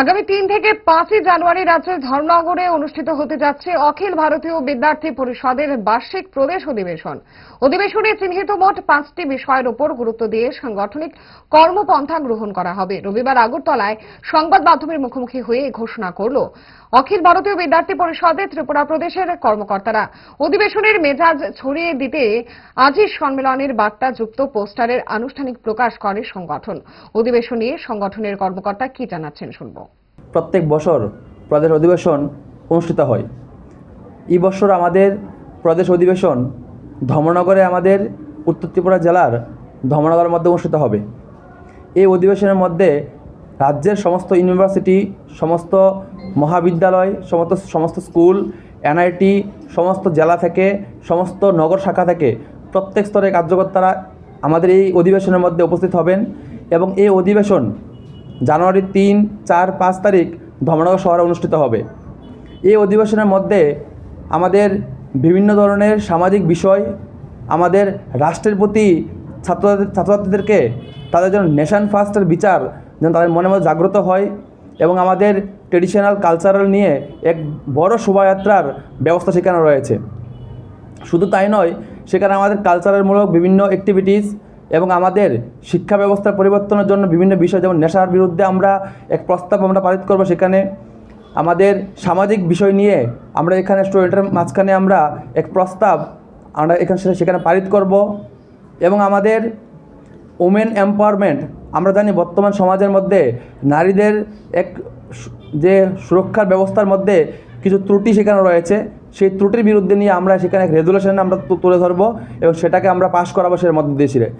আগামী তিন থেকে পাঁচই জানুয়ারি রাজ্যের ধর্মনগরে অনুষ্ঠিত হতে যাচ্ছে অখিল ভারতীয় বিদ্যার্থী পরিষদের বার্ষিক প্রদেশ অধিবেশন। অধিবেশনে চিহ্নিত মোট পাঁচটি বিষয়ের উপর গুরুত্ব দিয়ে সাংগঠনিক কর্মপন্থা গ্রহণ করা হবে। রবিবার আগরতলায় সংবাদ মাধ্যমের মুখোমুখি হয়ে ঘোষণা করল। অখিল ভারতীয় বিদ্যার্থী পরিষদের ত্রিপুরা প্রদেশের কর্মকর্তারা। অধিবেশনের মেজাজ ছড়িয়ে দিতে আজই সম্মেলনের বার্তা যুক্ত পোস্টারের আনুষ্ঠানিক প্রকাশ করে সংগঠন। অধিবেশন নিয়ে সংগঠনের কর্মকর্তা কি জানাচ্ছেন শুনব। প্রত্যেক বছর প্রদেশ অধিবেশন অনুষ্ঠিত হয়। এই বছর আমাদের প্রদেশ অধিবেশন ধর্মনগরে আমাদের উত্তর ত্রিপুরা জেলার ধর্মনগরের মধ্যে অনুষ্ঠিত হবে। এই অধিবেশনের মধ্যে রাজ্যের সমস্ত ইউনিভার্সিটি, সমস্ত মহাবিদ্যালয়, সমস্ত সমস্ত স্কুল, এনআইটি, সমস্ত জেলা থেকে, সমস্ত নগর শাখা থেকে প্রত্যেক স্তরের কার্যকর্তারা আমাদের এই অধিবেশনের মধ্যে উপস্থিত হবেন এবং এই অধিবেশন জানুয়ারির তিন, চার, পাঁচ তারিখ ধর্মনগর শহরে অনুষ্ঠিত হবে। এই অধিবেশনের মধ্যে আমাদের বিভিন্ন ধরনের সামাজিক বিষয়, আমাদের রাষ্ট্রের প্রতি ছাত্র ছাত্রছাত্রীদেরকে তাদের যেন নেশন ফার্স্টের বিচার যেন তাদের মনে মধ্যে জাগ্রত হয় এবং আমাদের ট্রেডিশনাল, কালচারাল নিয়ে এক বড় শোভাযাত্রার ব্যবস্থা সেখানে রয়েছে। শুধু তাই নয়, সেখানে আমাদের কালচারালমূলক বিভিন্ন অ্যাক্টিভিটিস এবং আমাদের শিক্ষা ব্যবস্থার পরিবর্তনের জন্য বিভিন্ন বিষয়, যেমন নেশার বিরুদ্ধে আমরা এক প্রস্তাব আমরা পারিত করব সেখানে। আমাদের সামাজিক বিষয় নিয়ে আমরা এখানে স্টুডেন্টের মাঝখানে আমরা এক প্রস্তাব আমরা এখানে সেখানে পারিত করব। এবং আমাদের ওমেন এম্পাওয়ারমেন্ট আমরা জানি বর্তমান সমাজের মধ্যে নারীদের এক যে সুরক্ষার ব্যবস্থার মধ্যে কিছু ত্রুটি সেখানে রয়েছে, সেই ত্রুটির বিরুদ্ধে নিয়ে আমরা সেখানে এক রেজুলেশন আমরা তুলে ধরবো এবং সেটাকে আমরা পাশ করাবো সের মধ্যে দিয়ে